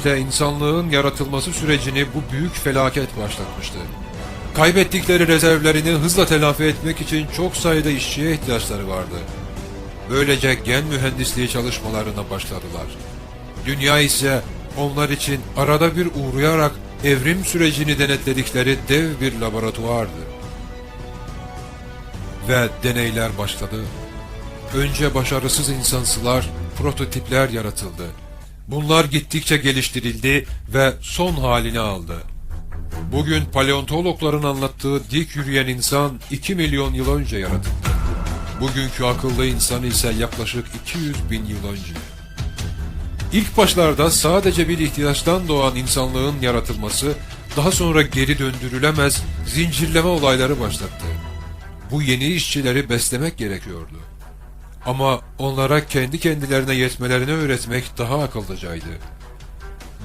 İşte insanlığın yaratılması sürecini bu büyük felaket başlatmıştı. Kaybettikleri rezervlerini hızla telafi etmek için çok sayıda işçiye ihtiyaçları vardı. Böylece gen mühendisliği çalışmalarına başladılar. Dünya ise onlar için arada bir uğrayarak evrim sürecini denetledikleri dev bir laboratuvardı. Ve deneyler başladı. Önce başarısız insansılar, prototipler yaratıldı. Bunlar gittikçe geliştirildi ve son halini aldı. Bugün paleontologların anlattığı dik yürüyen insan 2 milyon yıl önce yaratıldı. Bugünkü akıllı insan ise yaklaşık 200 bin yıl önce. İlk başlarda sadece bir ihtiyaçtan doğan insanlığın yaratılması, daha sonra geri döndürülemez zincirleme olayları başlattı. Bu yeni işçileri beslemek gerekiyordu. Ama onlara kendi kendilerine yetmelerini öğretmek daha akıllıcaydı.